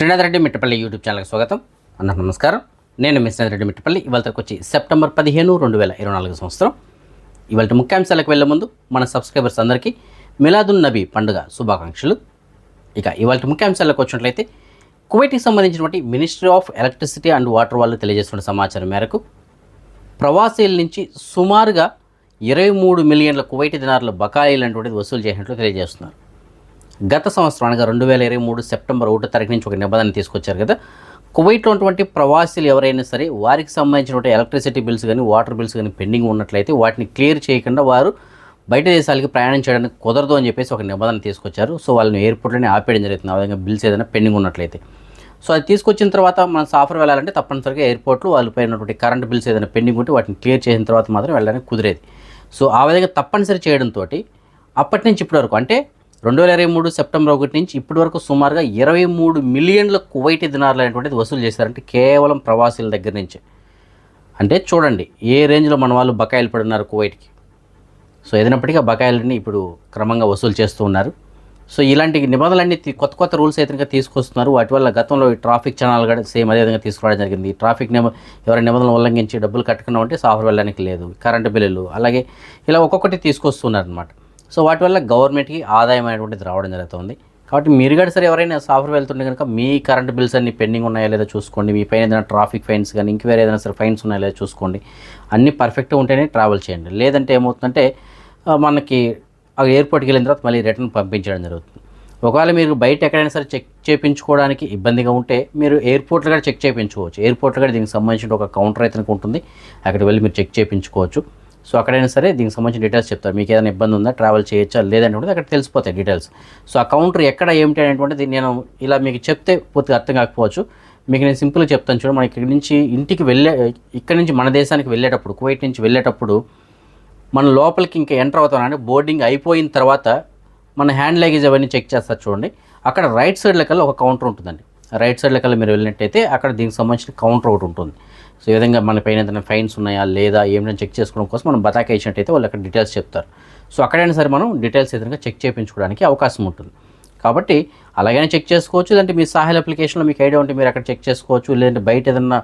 Srinath Reddy Mittapalli YouTube ఛానల్కి స్వాగతం. అన్న నమస్కారం. నేను మీ శ్రీనాథ్ రెడ్డి మిట్టపల్లి. ఇవాళకి వచ్చి సెప్టెంబర్ పదిహేను రెండు వేల ఇరవై నాలుగు సంవత్సరం. ఇవాళ ముఖ్యాంశాలకు వెళ్ళే ముందు మన సబ్స్క్రైబర్స్ అందరికీ మిలాదున్ నబీ పండుగ శుభాకాంక్షలు. ఇక ఇవాళ ముఖ్యాంశాలకు వచ్చినట్లయితే కువైట్కి సంబంధించినటువంటి ministry of electricity and water వాళ్ళు తెలియజేస్తున్న సమాచారం మేరకు ప్రవాసీల నుంచి సుమారుగా ఇరవై మూడు మిలియన్ల కువైట్ దినార్ల బకాయిలు అనేటువంటిది వసూలు చేసినట్లు తెలియజేస్తున్నారు. గత సంవత్సరం అనగా రెండు వేల ఇరవై మూడు సెప్టెంబర్ ఒకటో తారీఖు నుంచి ఒక నిబంధన తీసుకొచ్చారు కదా. కువైట్లో ఉన్నటువంటి ప్రవాసీలు ఎవరైనా సరే వారికి సంబంధించినటువంటి ఎలక్ట్రిసిటీ బిల్స్ కానీ వాటర్ బిల్స్ కానీ పెండింగ్ ఉన్నట్లయితే వాటిని క్లియర్ చేయకుండా వారు బయట దేశాలకి ప్రయాణం చేయడానికి కుదరదు అని చెప్పేసి ఒక నిబంధన తీసుకొచ్చారు. సో వాళ్ళని ఎయిర్పోర్ట్లోనే ఆపేయడం జరుగుతుంది. ఆ విధంగా బిల్స్ ఏదైనా పెండింగ్ ఉన్నట్లయితే. సో అది తీసుకొచ్చిన తర్వాత మనం సాఫర్ వెళ్ళాలంటే తప్పనిసరిగా ఎయిర్పోర్ట్లో వాళ్ళు పోయినటువంటి కరెంట్ బిల్స్ ఏదైనా పెండింగ్ ఉంటే వాటిని క్లియర్ చేసిన తర్వాత మాత్రం వెళ్ళడానికి కుదిరేది. సో ఆ విధంగా తప్పనిసరి చేయడంతో అప్పటి నుంచి ఇప్పటి వరకు అంటే రెండు వేల ఇరవై మూడు సెప్టెంబర్ ఒకటి నుంచి ఇప్పటి వరకు సుమారుగా ఇరవై మూడు మిలియన్ల కువైట్ దినార్లు అనేటువంటిది వసూలు చేశారంటే కేవలం ప్రవాసీల దగ్గర నుంచి. అంటే చూడండి ఏ రేంజ్లో మన వాళ్ళు బకాయిలు పడున్నారు కువైట్కి? సో ఏదైనప్పటికీ ఆ బకాయిలన్నీ ఇప్పుడు క్రమంగా వసూలు చేస్తూ ఉన్నారు. సో ఇలాంటి నిబంధనలన్నీ కొత్త కొత్త రూల్స్ అయితే తీసుకొస్తున్నారు? వాటి వల్ల గతంలో ఈ ట్రాఫిక్ ఛానల్ కూడా సేమ్ అదే విధంగా తీసుకురావడం జరిగింది. ఈ ట్రాఫిక్ నిబ ఎవరైనా నిబంధనలు ఉల్లంఘించి డబ్బులు కట్టుకున్నాం అంటే సాఫర్ వెళ్ళడానికి లేదు కరెంటు బిల్లులు అలాగే ఇలా ఒక్కొక్కటి తీసుకొస్తున్నారు అనమాట సో వాటి వల్ల గవర్నమెంట్కి ఆదాయం అనేటువంటిది రావడం జరుగుతుంది. కాబట్టి మీరు కూడా సరే ఎవరైనా సాఫ్ట్వేర్ వెళ్తుంటే కనుక మీ కరెంట్ బిల్స్ అన్ని పెండింగ్ ఉన్నాయా లేదా చూసుకోండి. మీ పైన ఏదైనా ట్రాఫిక్ ఫైన్స్ కానీ ఇంక వేరే ఏదైనా సరే ఫైన్స్ ఉన్నాయా లేదా చూసుకోండి. అన్నీ పర్ఫెక్ట్గా ఉంటేనే ట్రావెల్ చేయండి. లేదంటే ఏమవుతుందంటే మనకి ఆ ఎయిర్పోర్ట్కి వెళ్ళిన తర్వాత మళ్ళీ రిటర్న్ పంపించడం జరుగుతుంది. ఒకవేళ మీరు బయట ఎక్కడైనా సరే చెక్ చేయించుకోవడానికి ఇబ్బందిగా ఉంటే మీరు ఎయిర్పోర్ట్లో కూడా చెక్ చేయించుకోవచ్చు ఎయిర్పోర్ట్లో కూడా దీనికి సంబంధించిన ఒక కౌంటర్ అయితే ఉంటుంది. అక్కడికి వెళ్ళి మీరు చెక్ చేయించుకోవచ్చు సో అక్కడైనా సరే దీనికి సంబంధించిన డీటెయిల్స్ చెప్తారు. మీకు ఏదైనా ఇబ్బంది ఉందా ట్రావెల్ చేయొచ్చా లేదంటే అక్కడ తెలిసిపోతాయి డీటెయిల్స్ సో ఆ కౌంటర్ ఎక్కడ ఏమిటి అనేటువంటిది నేను ఇలా మీకు చెప్తే పూర్తిగా అర్థం కాకపోవచ్చు. మీకు నేను సింపుల్గా చెప్తాను చూడండి మన ఇక్కడి నుంచి ఇంటికి వెళ్ళే ఇక్కడి నుంచి మన దేశానికి వెళ్ళేటప్పుడు కువైట్ నుంచి వెళ్ళేటప్పుడు మన లోపలికి ఇంకా ఎంటర్ అవుతాం అంటే బోర్డింగ్ అయిపోయిన తర్వాత మన హ్యాండ్ లగేజ్ అవన్నీ చెక్ చేస్తారు చూడండి. అక్కడ రైట్ సైడ్ లెక్కల ఒక కౌంటర్ ఉంటుందండి. రైట్ సైడ్ లెక్కల మీరు వెళ్ళినట్టయితే అక్కడ దీనికి సంబంధించిన కౌంటర్ ఒకటి ఉంటుంది. సో ఈ విధంగా మన పైన ఏదైనా ఫైన్స్ ఉన్నాయా లేదా ఏమైనా చెక్ చేసుకోవడం కోసం మనం బతాకా ఇచ్చినట్టయితే వాళ్ళు అక్కడ డీటెయిల్స్ చెప్తారు. సో అక్కడైనా సరే మనం డీటెయిల్స్ ఏదైనా చెక్ చేయించుకోవడానికి అవకాశం ఉంటుంది. కాబట్టి అలాగైనా చెక్ చేసుకోవచ్చు. లేదంటే మీ సాహిల్ అప్లికేషన్లో మీకు ఐడియా ఉంటే మీరు అక్కడ చెక్ చేసుకోవచ్చు. లేదంటే బయట ఏదైనా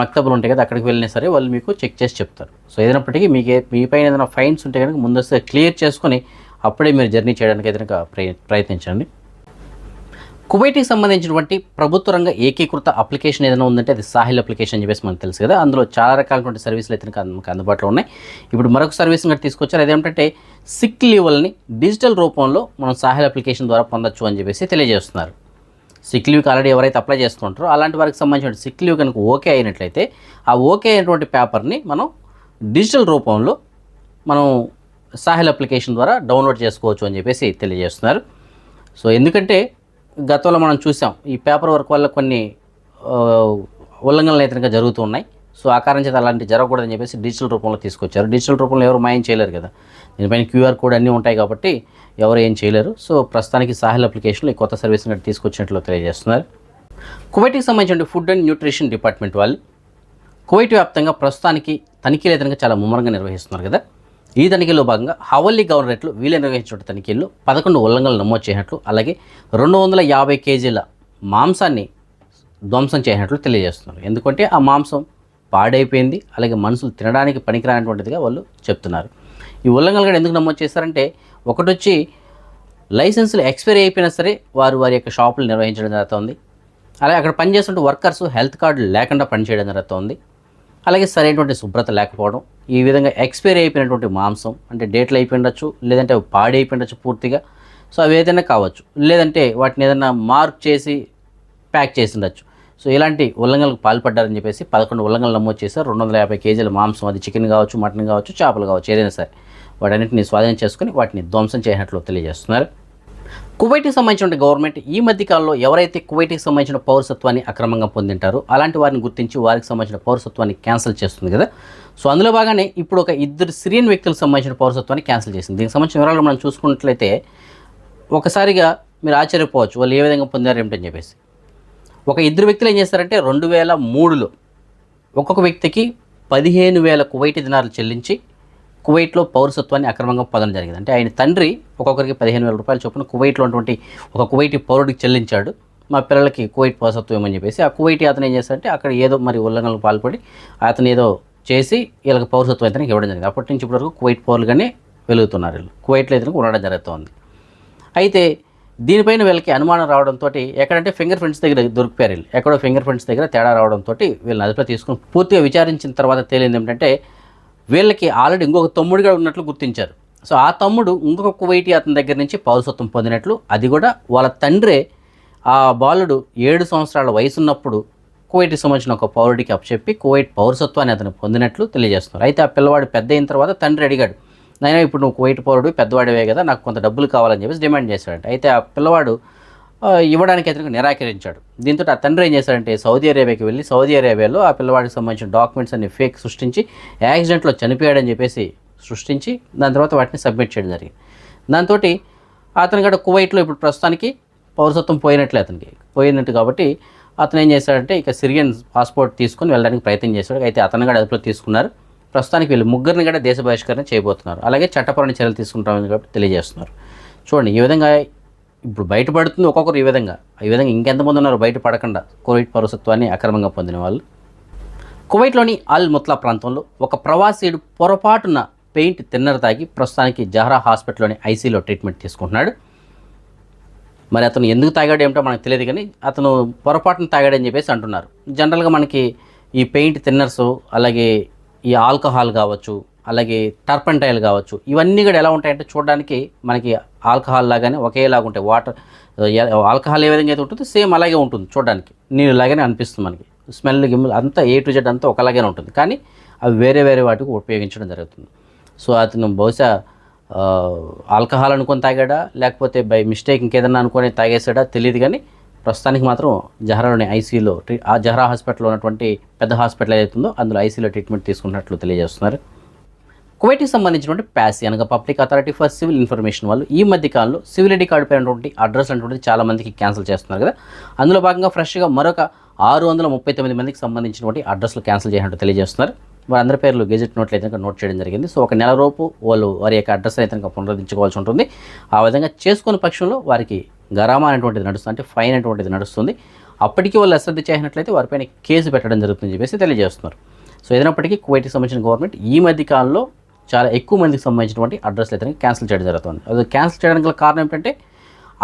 మక్తబులు ఉంటాయి కదా అక్కడికి వెళ్ళినా సరే వాళ్ళు మీకు చెక్ చేసి చెప్తారు. సో ఏదైనప్పటికీ మీకు మీ పైన ఏదైనా ఫైన్స్ ఉంటే కనుక ముందస్తు క్లియర్ చేసుకొని అప్పుడే మీరు జర్నీ చేయడానికి ఏదైనా ప్రయత్నించండి. కువైట్కి సంబంధించినటువంటి ప్రభుత్వ రంగ ఏకీకృత అప్లికేషన్ ఏదైనా ఉందంటే అది సాహిల్ అప్లికేషన్ అని చెప్పేసి మనకు తెలుసు కదా. అందులో చాలా రకాలైనటువంటి సర్వీసులు అయితే మనకు అందుబాటులో ఉన్నాయి. ఇప్పుడు మరొక సర్వీస్ కూడా తీసుకొచ్చారు. అదేంటంటే సిక్ లీవ్ల్ని డిజిటల్ రూపంలో మనం సాహిల్ అప్లికేషన్ ద్వారా పొందొచ్చు అని చెప్పేసి తెలియజేస్తున్నారు. సిక్ లీవ్కి ఆల్రెడీ ఎవరైతే అప్లై చేస్తుంటారో అలాంటి వారికి సంబంధించిన సిక్ లీవ్ కనుక ఓకే అయినట్లయితే ఆ ఓకే అయినటువంటి పేపర్ని మనం డిజిటల్ రూపంలో మనం సాహిల్ అప్లికేషన్ ద్వారా డౌన్లోడ్ చేసుకోవచ్చు అని చెప్పేసి తెలియజేస్తున్నారు. సో ఎందుకంటే గతంలో మనం చూసాం ఈ పేపర్ వర్క్ వల్ల కొన్ని ఉల్లంఘనలు అయితే జరుగుతూ ఉన్నాయి. సో ఆ కారణం చేత అలాంటి జరగకూడదని చెప్పేసి డిజిటల్ రూపంలో తీసుకొచ్చారు. డిజిటల్ రూపంలో ఎవరు మాయం చేయలేరు కదా. దీనిపైన క్యూఆర్ కోడ్ అన్నీ ఉంటాయి కాబట్టి ఎవరు ఏం చేయలేరు. సో ప్రస్తుతానికి సాహిల్ అప్లికేషన్లో ఈ కొత్త సర్వీస్ తీసుకొచ్చినట్లు తెలియజేస్తున్నారు. కువైట్కి సంబంధించిన ఫుడ్ అండ్ న్యూట్రిషన్ డిపార్ట్మెంట్ వాళ్ళు కువైట్ వ్యాప్తంగా ప్రస్తుతానికి తనిఖీలు అయితే చాలా ముమ్మరంగా నిర్వహిస్తున్నారు కదా. ఈ తనిఖీలో భాగంగా హవల్లీ గవర్నరేట్లు వీళ్ళు నిర్వహించిన తనిఖీల్లో పదకొండు ఉల్లంఘనలు నమోదు చేసినట్లు అలాగే రెండు వందల యాభై కేజీల మాంసాన్ని ధ్వంసం చేసినట్లు తెలియజేస్తున్నారు. ఎందుకంటే ఆ మాంసం పాడైపోయింది అలాగే మనుషులు తినడానికి పనికిరానటువంటిదిగా వాళ్ళు చెప్తున్నారు. ఈ ఉల్లంఘనలు కూడా ఎందుకు నమోదు చేస్తారంటే ఒకటి వచ్చి లైసెన్సులు ఎక్స్పైరీ అయిపోయినా సరే వారు వారి యొక్క షాపులు నిర్వహించడం జరుగుతుంది. అలాగే అక్కడ పనిచేస్తుంటే వర్కర్స్ హెల్త్ కార్డు లేకుండా పనిచేయడం జరుగుతుంది. అలాగే సరైనటువంటి శుభ్రత లేకపోవడం ఈ విధంగా ఎక్స్పైర్ అయిపోయినటువంటి మాంసం అంటే డేట్లు అయిపోయిండొచ్చు లేదంటే అవి పాడి పూర్తిగా. సో అవి ఏదైనా కావచ్చు. లేదంటే వాటిని ఏదైనా మార్క్ చేసి ప్యాక్ చేసి ఉండొచ్చు. సో ఇలాంటి ఉల్లంఘనలకు పాల్పడ్డారని చెప్పేసి పదకొండు ఉల్లంఘనలు నమోదు చేశారు. రెండు వందల యాభై కేజీల మాంసం అది చికెన్ కావచ్చు మటన్ కావచ్చు చేపలు కావచ్చు ఏదైనా సరే. వాటన్నిటిని స్వాధీనం చేసుకుని వాటిని ధ్వంసం చేసినట్లు తెలియజేస్తున్నారు. కువైట్కి సంబంధించిన గవర్నమెంట్ ఈ మధ్య కాలంలో ఎవరైతే కువైట్కి సంబంధించిన పౌరసత్వాన్ని అక్రమంగా పొందింటారో అలాంటి వారిని గుర్తించి వారికి సంబంధించిన పౌరసత్వాన్ని క్యాన్సిల్ చేస్తుంది కదా. సో అందులో భాగానే ఇప్పుడు ఒక ఇద్దరు సిరియన్ వ్యక్తులకు సంబంధించిన పౌరసత్వాన్ని క్యాన్సిల్ చేసింది. దీనికి సంబంధించిన వివరాలు మనం చూసుకున్నట్లయితే ఒకసారిగా మీరు ఆశ్చర్యపోవచ్చు వాళ్ళు ఏ విధంగా పొందారు ఏమిటని చెప్పేసి. ఒక ఇద్దరు వ్యక్తులు ఏం చేస్తారంటే రెండు వేల మూడులో ఒక్కొక్క వ్యక్తికి పదిహేను వేల కువైట్ దినాలు చెల్లించి కువైట్లో పౌరసత్వాన్ని అక్రమంగా పొందడం జరిగింది. అంటే ఆయన తండ్రి ఒక్కొక్కరికి పదిహేను వేల రూపాయలు చొప్పున కువైట్లో ఉన్నటువంటి ఒక కువైటి పౌరుడికి చెల్లించాడు. మా పిల్లలకి కువైట్ పౌరసత్వం ఏమని చెప్పేసి ఆ కువైటి అతను ఏం చేస్తాడంటే అక్కడ ఏదో మరి ఉల్లంఘనలకు పాల్పడి అతను ఏదో చేసి వీళ్ళకి పౌరసత్వం అయితే ఇవ్వడం జరిగింది. అప్పటి నుంచి ఇప్పటి వరకు కువైట్ పౌరులుగానే వెలుగుతున్నారు వీళ్ళు. కువైట్లో అయితే ఉండడం జరుగుతోంది. అయితే దీనిపైన వీళ్ళకి అనుమానం రావడంతో ఎక్కడంటే ఫింగర్ ప్రింట్స్ దగ్గర దొరికిపోయారు వీళ్ళు. ఎక్కడో ఫింగర్ ప్రింట్స్ దగ్గర తేడా రావడంతో వీళ్ళని అదుపులో తీసుకుని పూర్తిగా విచారించిన తర్వాత తేలింది ఏమిటంటే వీళ్ళకి ఆల్రెడీ ఇంకొక తమ్ముడుగా ఉన్నట్లు గుర్తించారు. సో ఆ తమ్ముడు ఇంకొక కువైటి అతని దగ్గర నుంచి పౌరసత్వం పొందినట్లు అది కూడా వాళ్ళ తండ్రే ఆ బాలుడు ఏడు సంవత్సరాల వయసు ఉన్నప్పుడు కువైట్కి సంబంధించిన ఒక పౌరుడికి అప్పచెప్పి కువైట్ పౌరసత్వాన్ని అతను పొందినట్లు తెలియజేస్తున్నారు. అయితే ఆ పిల్లవాడు పెద్ద అయిన తర్వాత తండ్రి అడిగాడు నైనా ఇప్పుడు నువ్వు కువైట్ పౌరుడు పెద్దవాడివే కదా నాకు కొంత డబ్బులు కావాలని చెప్పేసి డిమాండ్ చేశాడంట. అయితే ఆ పిల్లవాడు ఇవ్వడానికి అతనికి నిరాకరించాడు. దీంతో ఆ తండ్రి ఏం చేశాడంటే సౌదీ అరేబియాకి వెళ్ళి సౌదీ అరేబియాలో ఆ పిల్లవాడికి సంబంధించిన డాక్యుమెంట్స్ అన్ని ఫేక్ సృష్టించి యాక్సిడెంట్లో చనిపోయాడని చెప్పేసి సృష్టించి దాని తర్వాత వాటిని సబ్మిట్ చేయడం జరిగింది. దాంతో అతను కూడా కువైట్లో ఇప్పుడు ప్రస్తుతానికి పౌరసత్వం పోయినట్లే అతనికి. పోయినట్టు కాబట్టి అతను ఏం చేశాడంటే ఇక సిరియన్ పాస్పోర్ట్ తీసుకొని వెళ్ళడానికి ప్రయత్నం చేశాడు. అయితే అతను కూడా అదుపులో తీసుకున్నారు. ప్రస్తుతానికి వీళ్ళు ముగ్గురిని కూడా దేశ బహిష్కరణ చేయబోతున్నారు. అలాగే చట్టపరమైన చర్యలు తీసుకుంటామని కాబట్టి తెలియజేస్తున్నారు. చూడండి ఈ విధంగా ఇప్పుడు బయటపడుతుంది ఒక్కొక్కరు ఈ విధంగా. ఈ విధంగా ఇంకెంతమంది ఉన్నారు? బయట పడకుండా పౌరసత్వాన్ని అక్రమంగా పొందిన వాళ్ళు. కువైట్లోని అల్ ముత్లా ప్రాంతంలో ఒక ప్రవాసీయుడు పొరపాటున పెయింట్ తిన్నర తాగి ప్రస్తుతానికి జహరా హాస్పిటల్లోని ఐసీలో ట్రీట్మెంట్ తీసుకుంటున్నాడు. మరి అతను ఎందుకు తాగాడు ఏమిటో మనకు తెలియదు కానీ అతను పొరపాటున తాగాడని చెప్పేసి అంటున్నారు. జనరల్గా మనకి ఈ పెయింట్ థిన్నర్స్ అలాగే ఈ ఆల్కహాల్ కావచ్చు అలాగే టర్పంటైల్ కావచ్చు. ఇవన్నీ కూడా ఎలా ఉంటాయంటే చూడడానికి మనకి ఆల్కహాల్ లాగానే ఒకేలాగా ఉంటాయి. వాటర్ ఆల్కహాల్ ఏ విధంగా అయితే ఉంటుందో సేమ్ అలాగే ఉంటుంది చూడడానికి. నీళ్ళు లాగానే అనిపిస్తుంది మనకి. స్మెల్ గిమ్మెల్ అంతా ఏ టు జెడ్ అంతా ఒకలాగానే ఉంటుంది. కానీ అవి వేరే వేరే వాటికి ఉపయోగించడం జరుగుతుంది. సో అతను బహుశా ఆల్కహాల్ అనుకొని తాగాడా? లేకపోతే బై మిస్టేక్ ఇంకేదన్నా అనుకొని తాగేసాడా తెలియదు కానీ ప్రస్తుతానికి మాత్రం జహరాలోని ఐసీలో ట్రీ ఆ జహరా హాస్పిటల్లో ఉన్నటువంటి పెద్ద హాస్పిటల్ ఏదైతుందో ఉందో అందులో ఐసీలో ట్రీట్మెంట్ తీసుకున్నట్లు తెలియజేస్తున్నారు. కువైట్కి సంబంధించినటువంటి ప్యాసీ అనగా public authority for civil information వాళ్ళు ఈ మధ్య కాలంలో సివిల్ ఐడి కార్డు పైనటువంటి అడ్రస్ అనేటువంటిది చాలా మందికి క్యాన్సిల్ చేస్తున్నారు కదా. అందులో భాగంగా ఫ్రెష్గా మరొక ఆరు వందల ముప్పై తొమ్మిది మందికి సంబంధించినటువంటి అడ్రస్లు క్యాన్సిల్ చేసినట్టు తెలియజేస్తున్నారు. వారందరి పేర్లు గెజెట్ నోట్లు అయితే నోట్ చేయడం జరిగింది. సో ఒక నెల లోపు వాళ్ళు వారి యొక్క అడ్రస్ అయితే కనుక పునరుద్ధరించుకోవాల్సి ఉంటుంది. ఆ విధంగా చేసుకున్న పక్షంలో వారికి గరామా అనేటువంటిది నడుస్తుంది అంటే ఫైన్ అనేటువంటిది నడుస్తుంది. అప్పటికీ వాళ్ళు అశ్రద్ధ చేసినట్లయితే వారిపైన కేసు పెట్టడం జరుగుతుందని చెప్పేసి తెలియజేస్తున్నారు. సో ఏదైనప్పటికీ కువైట్కి సంబంధించిన గవర్నమెంట్ ఈ మధ్య కాలంలో చాలా ఎక్కువ మందికి సంబంధించినటువంటి అడ్రస్లు అయితే క్యాన్సిల్ చేయడం జరుగుతుంది. అది క్యాన్సిల్ చేయడానికి గల కారణం ఏంటంటే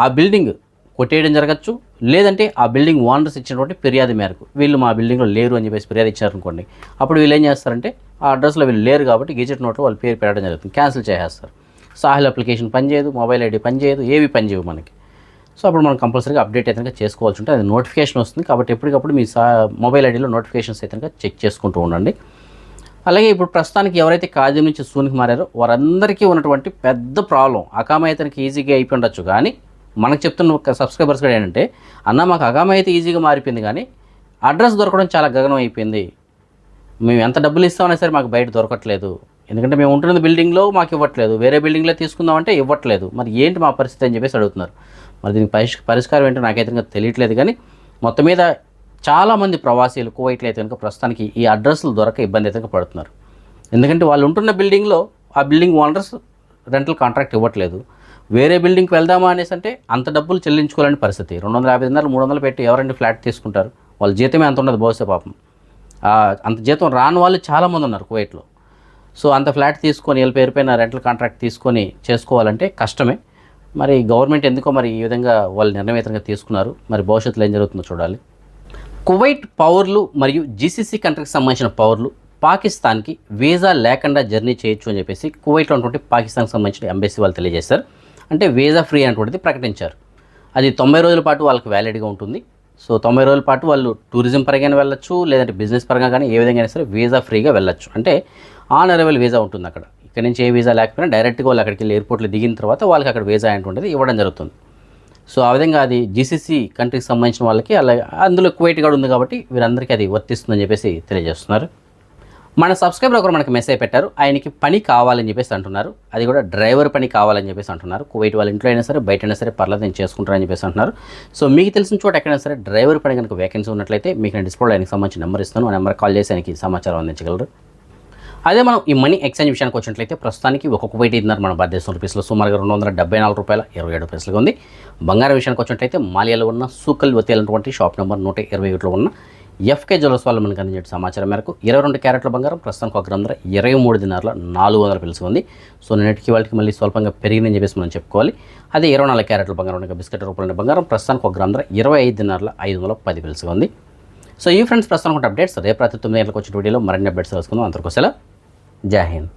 ఆ బిల్డింగ్ కొట్టేయడం జరగచ్చు లేదంటే ఆ బిల్డింగ్ ఓనర్స్ ఇచ్చినటువంటి ఫిర్యాదు మేరకు వీళ్ళు మా బిల్డింగ్లో లేరు అని చెప్పేసి ఫిర్యాదు ఇచ్చారనుకోండి అప్పుడు వీళ్ళు ఏం చేస్తారంటే ఆ అడ్రస్లో వీళ్ళు లేరు కాబట్టి గెజెట్ నోట్లో వాళ్ళు పేరు పెట్టడం జరుగుతుంది క్యాన్సిల్ చేసేస్తారు. సాహిల్ అప్లికేషన్ పనిచేయదు మొబైల్ ఐడి పనిచేయదు ఏవి పనిచేయవు మనకి. సో అప్పుడు మనం కంపల్సరీగా అప్డేట్ అయితే చేసుకోవాల్సి ఉంటుంది. అది నోటిఫికేషన్ వస్తుంది కాబట్టి ఎప్పటికప్పుడు మీ సా మొబైల్ ఐడిలో నోటిఫికేషన్స్ అయితే చెక్ చేసుకుంటూ ఉండండి. అలాగే ఇప్పుడు ప్రస్తుతానికి ఎవరైతే కాజీ నుంచి సూనికి మారారో వారందరికీ ఉన్నటువంటి పెద్ద ప్రాబ్లం అకామయతనికి ఈజీగా అయిపోయి ఉండొచ్చు. కానీ మనకు చెప్తున్న ఒక సబ్స్క్రైబర్స్ కూడా ఏంటంటే అన్న మాకు అకామయత అయితే ఈజీగా మారిపోయింది కానీ అడ్రస్ దొరకడం చాలా గగనం అయిపోయింది. మేము ఎంత డబ్బులు ఇస్తామన్నా సరే మాకు బయట దొరకట్లేదు. ఎందుకంటే మేము ఉంటున్న బిల్డింగ్లో మాకు ఇవ్వట్లేదు. వేరే బిల్డింగ్లో తీసుకుందామంటే ఇవ్వట్లేదు. మరి ఏంటి మా పరిస్థితి అని చెప్పేసి అడుగుతున్నారు. మరి దీనికి పరిష్ పరిష్కారం ఏంటో నాకైతే ఇంకా తెలియట్లేదు కానీ మొత్తం మీద చాలామంది ప్రవాసీలు కువైట్లో అయితే కనుక ప్రస్తుతానికి ఈ అడ్రస్లు దొరక ఇబ్బంది అయితే పడుతున్నారు. ఎందుకంటే వాళ్ళు ఉంటున్న బిల్డింగ్లో ఆ బిల్డింగ్ ఓనర్స్ రెంటల్ కాంట్రాక్ట్ ఇవ్వట్లేదు. వేరే బిల్డింగ్కి వెళ్దామా అనేసి అంటే అంత డబ్బులు చెల్లించుకోలేని పరిస్థితి. రెండు వందల యాభై వందలు మూడు వందలు పెట్టి ఎవరండి ఫ్లాట్ తీసుకుంటారు? వాళ్ళ జీతమే అంత ఉండదు బహుశా పాపం. అంత జీతం రాని వాళ్ళు చాలామంది ఉన్నారు కువైట్లో. సో అంత ఫ్లాట్ తీసుకొని వీళ్ళ పేరు పైన రెంటల్ కాంట్రాక్ట్ తీసుకొని చేసుకోవాలంటే కష్టమే. మరి గవర్నమెంట్ ఎందుకో మరి ఈ విధంగా వాళ్ళు నిర్ణయతంగా తీసుకున్నారు? మరి భవిష్యత్తులో ఏం జరుగుతుందో చూడాలి. కువైట్ పవర్లు మరియు జీసీసీ కంట్రీకి సంబంధించిన పవర్లు పాకిస్తాన్కి వీసా లేకుండా జర్నీ చేయొచ్చు అని చెప్పేసి కువైట్లో ఉన్నటువంటి పాకిస్తాన్కి సంబంధించిన ఎంబసీ వాళ్ళు తెలియజేశారు. అంటే వీసా ఫ్రీ అనేటువంటిది ప్రకటించారు. అది తొంభై రోజుల పాటు వాళ్ళకి వ్యాలిడ్గా ఉంటుంది. సో తొంభై రోజుల పాటు వాళ్ళు టూరిజం పరంగా వెళ్ళొచ్చు లేదంటే బిజినెస్ పరంగా కానీ ఏ విధంగా అయినా సరే వీసా ఫ్రీగా వెళ్ళొచ్చు. అంటే ఆన్ అరైవల్ వీసా ఉంటుంది అక్కడ. ఇక్కడ నుంచి ఏ వీసా లేకపోయినా డైరెక్ట్గా వాళ్ళు అక్కడికి వెళ్ళి ఎయిర్పోర్ట్లో దిగిన తర్వాత వాళ్ళకి అక్కడ వీసా అనేటువంటిది ఇవ్వడం జరుగుతుంది. సో ఆ విధంగా అది జీసీసీ కంట్రీకి సంబంధించిన వాళ్ళకి అలాగే అందులో కువైట్ కూడా ఉంది కాబట్టి వీరందరికీ అది వర్తిస్తుందని చెప్పేసి తెలియజేస్తున్నారు. మన సబ్స్క్రైబర్ ఒకరు మనకి మెసేజ్ పెట్టారు ఆయనకి పని కావాలని చెప్పేసి అంటున్నారు. అది కూడా డ్రైవర్ పని కావాలని చెప్పేసి అంటున్నారు. కువైట్ వాళ్ళ ఇంట్లో అయినా సరే బయట అయినా సరే పర్లేదు నేను చేసుకుంటారని చెప్పేసి అంటున్నారు. సో మీకు తెలిసిన చోట ఎక్కడైనా సరే డ్రైవర్ పని కనుక వేకెన్సీ ఉన్నట్లయితే మీకు నేను డిస్ప్లే ఆయనకి సంబంధించిన నెంబర్ ఇస్తాను. ఆ నెంబర్ కాల్ చేసి ఆయనకి సమాచారం అందించగలరు. అదే మనం ఈ మనీ ఎక్స్చేంజ్ విషయానికి వచ్చినట్లయితే ప్రస్తుతానికి ఒక్కొక్క బయట ఇద్దరు మన భారతదేశం రూపీస్లో సుమారుగా రెండు వందల డెబ్బై నాలుగు రూపాయల ఇరవై ఏడు పైసలుగా ఉంది. బంగారం విషయానికి వచ్చినట్లయితే మాలియాలో ఉన్న సూకల్ వతేలటువంటి షాప్ నెంబర్ నూట ఇరవై ఒకటిలో ఉన్న ఎఫ్కే జ్యువెల్స్ వాళ్ళు మనకు అందించే సమాచారం మేరకు ఇరవై రెండు క్యారెట్ల బంగారం ప్రస్తుతానికి ఒక గ్రామ ఇరవై మూడు దినార్ల నాలుగు వందల పిలుసు ఉంది. సో నేటికి వాళ్ళకి మళ్ళీ స్వల్పంగా పెరిగిందని చెప్పేసి మనం చెప్పుకోవాలి. అదే ఇరవై నాలుగు క్యారెట్ల బంగారం ఉన్న బిస్కెట్ రూపంలో బంగారం ప్రస్తుతానికి ఒక గ్రామ ఇరవై ఐదు దినారుల ఐదు వందల పది పిలుసు ఉంది. సో ఈ ఫ్రెండ్స్ ప్రస్తుతానికి అప్డేట్స్ రేపు ప్రతి తొమ్మిది గంటలకు వచ్చిన వీడియోలో మరిన్ని అప్డేట్స్ తెలుసుకుందాం. అంతకు జై హింద్.